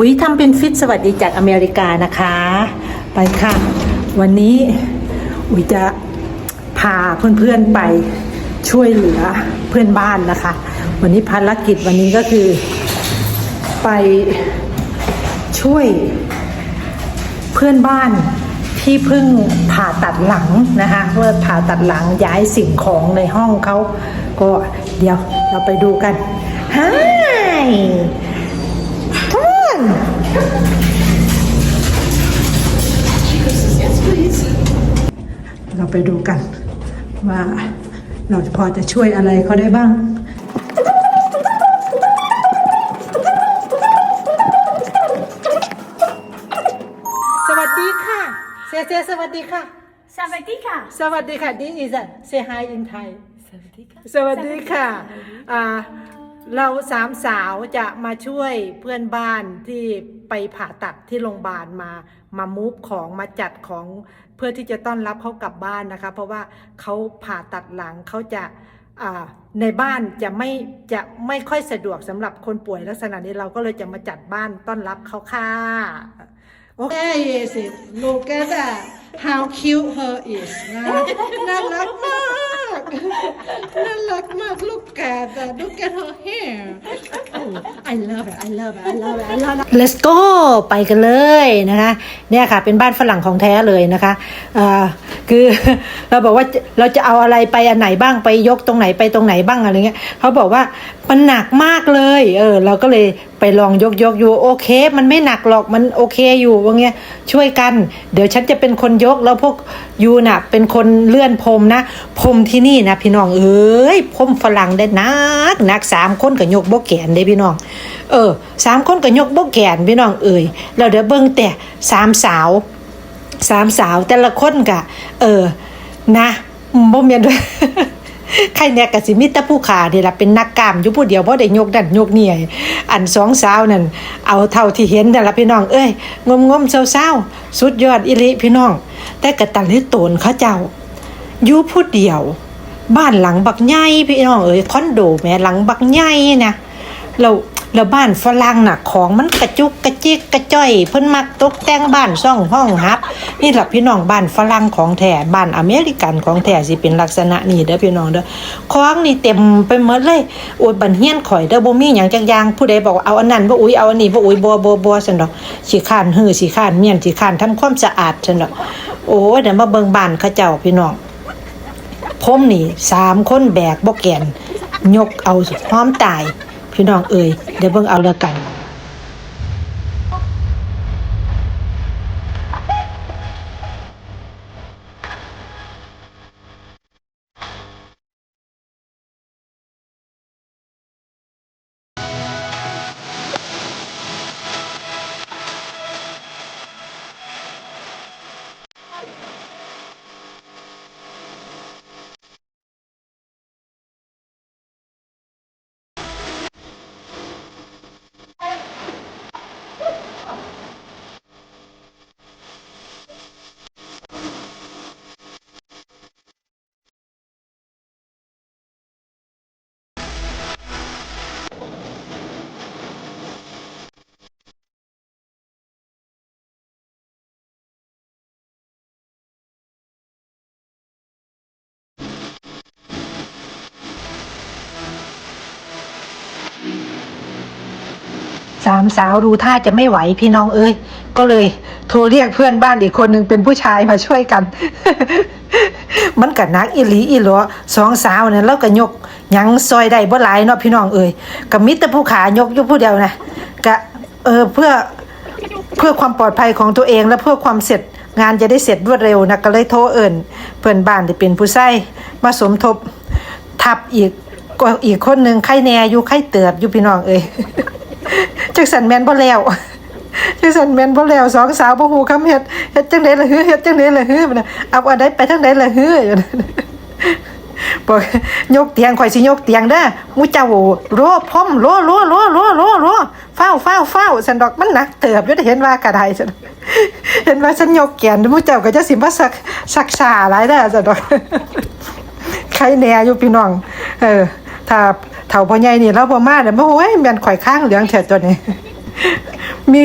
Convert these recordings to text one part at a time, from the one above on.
อุ๋ยทำเป็นฟิตสวัสดีจากอเมริกานะคะ ไปค่ะ วันนี้อุ๋ยจะพาเพื่อนๆไปช่วยเหลือเพื่อนบ้านนะคะ วันนี้ภารกิจวันนี้ก็คือ ไปช่วยเพื่อนบ้านที่เพิ่งผ่าตัดหลังนะคะเพื่อผ่าตัดหลังย้ายสิ่งของในห้องเขาก็เดี๋ยวเราไปดูกัน Hi Come เราไปดูกัน ว่าเราจะพอจะช่วยอะไรเขาได้บ้างสวัสดีค่ะเซเซสวัสดีค่ะ Savadika. สวัสดีค่ะ This is a say hi in Thai Savadika. สวัสดีค่ะอ่า เราสามสาวจะมาช่วยเพื่อนบ้านที่ไปผ่าตัดที่โรงพยาบาลมามามูฟของมาจัดของเพื่อที่จะต้อนรับเขากลับบ้านนะคะ เพราะว่าเขาผ่าตัดหลังเขาจะในบ้านจะไม่จะไม่ค่อยสะดวกสำหรับคนป่วยลักษณะนี้เราก็เลยจะมาจัดบ้านต้อนรับเขาค่ะ Okay, yes, look at that. How cute her is. นะน่ารักมากากน่ารักมากลูกแกะ look at her hair I love it I love it I love it I love it let's go ไปกันเลยนะคะ เนี่ยค่ะ เป็นบ้านฝรั่งของแท้เลยนะคะ คือเราบอกว่าเราจะเอาอะไรไปอันไหนบ้างไปยกตรงไหนไปตรงไหนบ้างอะไรเงี้ยเขาบอกว่ามันหนักมากเลย เออ เราก็เลยไปลองยกยกอยู่โอเค มันไม่หนักหรอกมันโอเคอยู่ว่าเงี้ยช่วยกัน เดี๋ยวฉันจะเป็นคนยกแล้วพวกยูน่ะ เป็นคนเลื่อนพรมนะพรมที่นี่นะพี่น้องเอ้ยพรมฝรั่งได้หนักหนักสามคนกับยกโบกแกนได้พี่น้อง เออสามคนกับยกโบกแกนพี่น้องเอ้ยแล้วเดี๋ยวเบิ่งแต่สามสาว สามสาวแต่ละคนกะ เออ นะบ่เมียนด้วยใครเนี่ยกะสิมิตรผู้ขาเนี่ล่ะเป็นนักกามอยู่ผู้เดียวบ่ได้ยกดันยกเนี่ยอันสองสาวนั่นเอาเท่าที่เห็นนั่นละพี่น้องเอ้ยงมงมๆเศร้าๆสุดยอดอิลิพี่น้อง แต่กะตันลิโตนเขาเจ้าอยู่ผู้เดียว บ้านหลังบักใหญ่พี่น้องเอ้ยคอนโดแม่หลังบักใหญ่นะ เราเราบ้านฝรั่งน่ะของมันกระจุกกระจิกกระจ้อย เพิ่นมักตกแต่งบ้านซ่องห้องฮับ นี่แหละพี่น้องบ้านฝรั่งของแท้บ้านอเมริกันของแท้สิเป็นลักษณะนี้เด้อพี่น้องเด้อของนี่เต็มไปหมดเลยโอ้ยบันเฮียนข่อยเด้อบ่มีหยังจักอย่างผู้ใดบอกเอาอันนั้นบ่อุ้ยเอาอันนี้บ่อุ้ยบ่บ่บ่ซั่นดอกสิข้านหื้อสิข้านเมียนสิข้านทำความสะอาดซั่นดอกโอ้ยเดี๋ยวมาเบิ่งบ้านเขาเจ้าพี่น้องผมนี่สามคนแบกบ่แกนยกเอาพร้อมตาย พี่น้องเอ่ยเดี๋ยวเบิ่งเอาแล้วกัน สามสาวดูท่าจะไม่ไหวพี่น้องเอ้ย ก็เลยโทรเรียกเพื่อนบ้านอีกคนหนึ่งเป็นผู้ชายมาช่วยกัน มันกันักอีหลีอีหลอสองสาวเนี่ยแล้วก็ยกยังซอยได้บ่หลายเนาะพี่น้องเอ้ยกับมิตรผู้ขายกยู่ผู้เดียวนะกะเออเพื่อเพื่อความปลอดภัยของตัวเองและเพื่อความเสร็จงานจะได้เสร็จรวดเร็วนะก็เลยโทรเอิ่นเพื่อนบ้านที่เป็นผู้ใช้มาสมทบทับอีกก็อีกคนหนึ่งไข้แน่อยู่ไข้เติบอยู่พี่น้องเอ้ย จักสันแมนบ่แล้วจักสันแมนบ่แล้วสองสาวบ่ฮู้คำเฮ็ดเฮ็ดจังได๋ล่ะฮือเฮ็ดจังได๋ล่ะฮือบัดน่ะเอาอันใดไปทางใดล่ะฮืออยู่นั่นบอกยกเตียงข่อยสิยกเตียงเด้อมูเจ้าโรพร้อมโรโรโรโรโรโรฟ้าวฟ้าวฟ้าสันดอกมันหนักเติบอยู่ได้เห็นว่ากระไดสันเห็นว่าฉันยกแขนมูเจ้าก็จะสิมาสักสักษาหลายเด้อสันดอกใครแน่อยู่พี่น้อง เออถ้า เฒ่าพ่อใหญ่นี่เราบ่มาเดี๋ยวมาโอ้ยแม่นข่อยข้างเหลืองแท้ตัวนี้ มี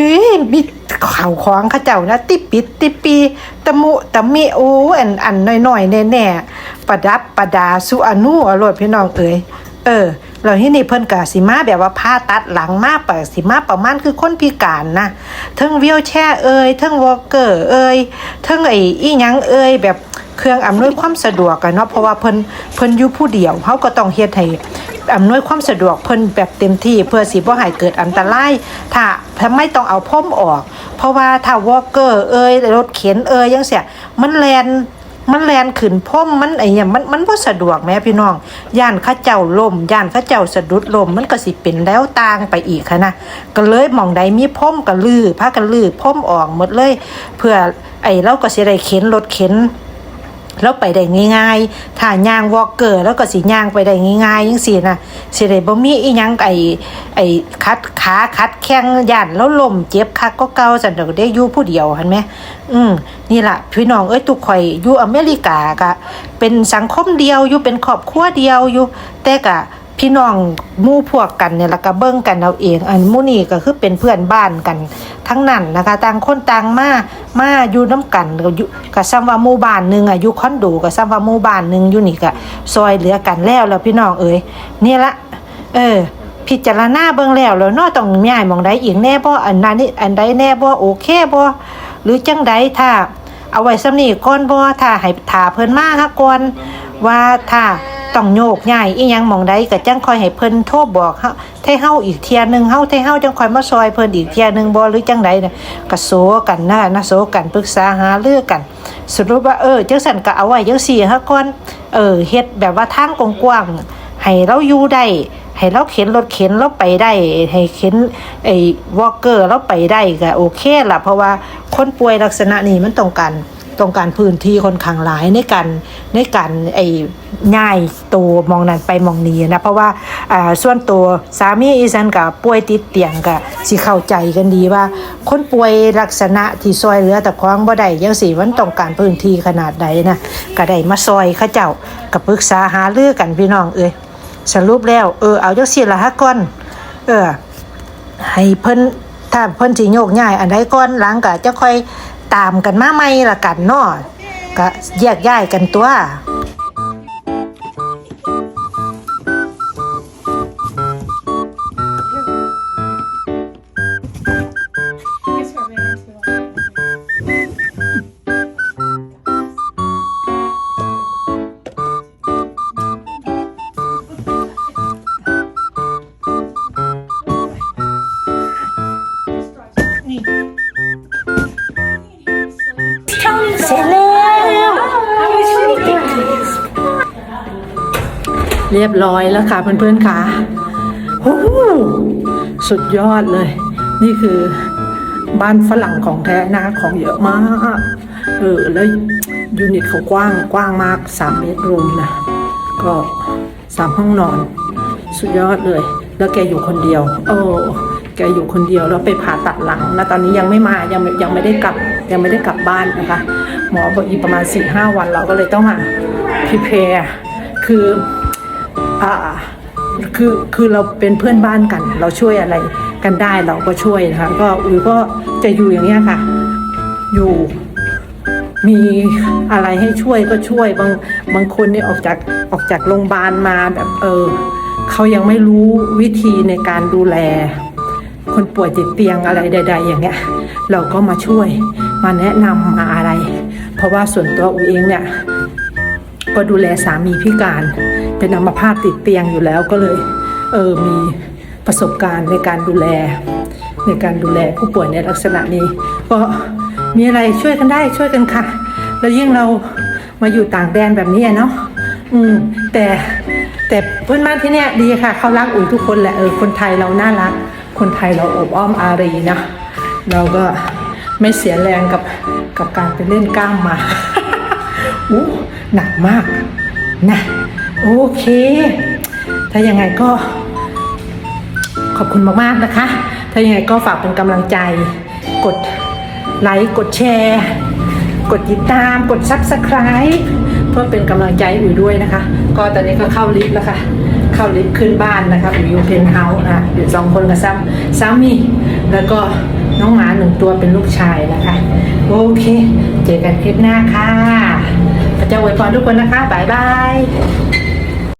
มีข่าวของข้าเจ้านะติปิดติปีตะมุตะมิโอ้อันอันน้อยๆแน่ๆประดับประดาสุอนุอรดพี่น้องเอ๋ยเออแล้วที่นี่เพิ่นก็สิมาแบบว่าผ่าตัดหลังมาปะสิมาประมาณคือคนพิการนะทั้งวีลแชร์เอ่ยทั้งวอลเกอร์เอ่ยทั้งไอ้อีหยังเอ่ยแบบเครื่องอำนวยความสะดวกกันเนาะเพราะว่าเพิ่นเพิ่นอยู่ผู้เดียวเฮาก็ต้องเฮ็ดให้ อำนวยความสะดวกเพิ่นแบบเต็มที่เพื่อสิบ่ให้เกิดอันตรายถ้าถ้าไม่ต้องเอาพ่มออก เพราะว่าถ้าวอลเกอร์เอ่ยรถเข็นเอ่ยจังเสียมันแลนมันแลนขึ้นพ่มมันไอ้เนี่ยมันมันบ่สะดวกแหม่พี่น้อง ย่านข้าเจ้าล่มย่านข้าเจ้าสะดุดล่มมันก็สิเป็นแล้วต่างไปอีกค่ะนะก็เลยหมองใดมีพ่มก็ลือพากันลือพ่มออกหมดเลย เพื่อไอ้เราก็สิได้เข็นรถเข็น แล้วไปได้ง่ายๆถ้าย่างวอลเกอร์แล้วก็สิย่างไปได้ง่ายๆยังสีนะสิได้บ่มีอีหยังไอ้ไอ้คัดขาคัดแข้งย่านแล้วล้มเจ็บคักก็เก่าสั่นดอกได้อยู่ผู้เดียวเห็นไหมอืมนี่ล่ะพี่น้องเอ้ยตุกข่อยอยู่อเมริกากะเป็นสังคมเดียวอยู่เป็นครอบครัวเดียวอยู่แต่กะ พี่น้องมู่พวกกันเนี่ยแล้วก็เบิ่งกันเอาเอง อันมู่นี่ก็คือเป็นเพื่อนบ้านกันทั้งนั้นนะคะต่างคนต่างมามาอยู่น้กันก็อยู่ก็ซ้ำว่าหมู่บ้านหนึงอะอยู่คอนโดก็ซ้ำว่าหมู่บ้านหนึงอยู่นี่ก็ซอยเหลือกันแล้วแล้วพี่น้องเอ้ยนี่ละ เออพิจารณาเบิ่งแล้วแล้วนาต้องย้ายหม่องใดอีกแน่บ่อันนั้นนี่อันใดแน่บ่โอเคบ่หรือจังใดถ้า เอาไว้สำนี้ก่อนบ่ถ้าให้ถาเพิ่นมาฮะก่อนว่าถ้า ต้องโยกย้ายอีหยังหมองใดก็จังคอยให้เพิ่นโทรบอกเฮาให้เฮาอีกเที่ยหนึงเฮาให้เฮาจังคอยมาซอยเพิ่นอีกเที่ยหนึงบ่หรือจังใดน่ะก็โซกันนะนะโซกันปรึกษาหารือกัน สรุปว่าเออจังซั่นก็เอาไว้จังซี่ฮะก่อนเออเฮ็ดแบบว่าทางกว้างๆให้เราอยู่ได้ให้เราเข็นรถเข็นเราไปได้ ให้เข็นไอ้วอลเกอร์เราไปได้ก็โอเคล่ะเพราะว่าคนป่วยลักษณะนี้มันต้องการ ต้องการพื้นที่คนข้างหลายในการในการไอ้ง่ายตัวมองนั้นไปมองนี้นะเพราะว่าอ่าส่วนตัวสามีอีสันกับป่วยติดเตียงก็สิเข้าใจกันดีว่า คนป่วยลักษณะที่ซอยเหลือแต่ควางบ่ได้จังซี่มันต้องการพื้นที่ขนาดใดนะก็ได้มาซอยเขาเจ้าก็ปรึกษาหาเรือกันพี่น้องเอ้ยสรุปแล้วเออเอาจังซี่ละฮะก่อนเออให้เพิ่นถ้าเพิ่นสิโยกย้ายอันใดก่อนหลังก็จะค่อย ตามกันมาใหม่ละกันเนาะก็แยกย้ายกันตัว เรียบร้อยแล้วค่ะเพื่อนๆค่ะโอ้โหสุดยอดเลย นี่คือบ้านฝรั่งของแท้นะของเยอะมากเออแล้วยูนิตเขากว้างกว้างมาก3เมตรรูมนะก็สามห้องนอน สุดยอดเลย แล้วแกอยู่คนเดียว โอ้แกอยู่คนเดียวแล้วไปผ่าตัดหลังนะตอนนี้ยังไม่มายังยังไม่ได้กลับยังไม่ได้กลับบ้านนะคะ หมอบอกอีกประมาณ4-5หวันเราก็เลยต้องมาพิเพคือ อ่าคือคือเราเป็นเพื่อนบ้านกัน เราช่วยอะไรกันได้เราก็ช่วยนะคะก็อุ๋ยก็จะอยู่อย่างเนี้ยค่ะ อยู่มีอะไรให้ช่วยก็ช่วยบางบางคนเนี่ยออกจากออกจากโรงพยาบาลมาแบบเออเขายังไม่รู้วิธีในการดูแล คนป่วยติดเตียงอะไรใด ๆ อย่างเงี้ย เราก็มาช่วยมาแนะนำมาอะไร เพราะว่าส่วนตัวอุ๋ยเองเนี่ย ก็ดูแลสามีพิการ เป็นอัมพาตติดเตียงอยู่แล้วก็เลยเออมีประสบการณ์ในการดูแล ในการดูแลผู้ป่วยในลักษณะนี้ ก็มีอะไรช่วยกันได้ช่วยกันค่ะ แล้วยิ่งเรามาอยู่ต่างแดนแบบนี้เนาะอืมแต่แต่เพื่อนบ้านที่เนี่ยดีค่ะเขารักอุ๋ยทุกคนแหละเออคนไทยเราน่ารัก คนไทยเราอบอ้อมอารีนะเราก็ไม่เสียแรงกับกับการไปเล่นกล้ามมาอู้ หนักมากนะโอเค ถ้ายังไงก็ ขอบคุณมากๆนะคะ ถ้ายังไงก็ฝากเป็นกำลังใจ กดไลค์กดแชร์ กดติดตามกดซับสไคร b ์เพื่อเป็นกำลังใจอุ๋ยด้วยนะคะ ก็ตอนนี้ก็เข้าลิฟต์แล้วค่ะ เข้าลิฟต์ขึ้นบ้านนะคะอุ๋ยอยู่เพนเฮาส์อะอยู่สองคนกับซัมซามมี่แล้วก็น้องหมาหนึ่งตัวเป็นลูกชายนะคะ โอเค เจอกันคลิปหน้าค่ะ จะอวยพรทุกคนนะคะบายบาย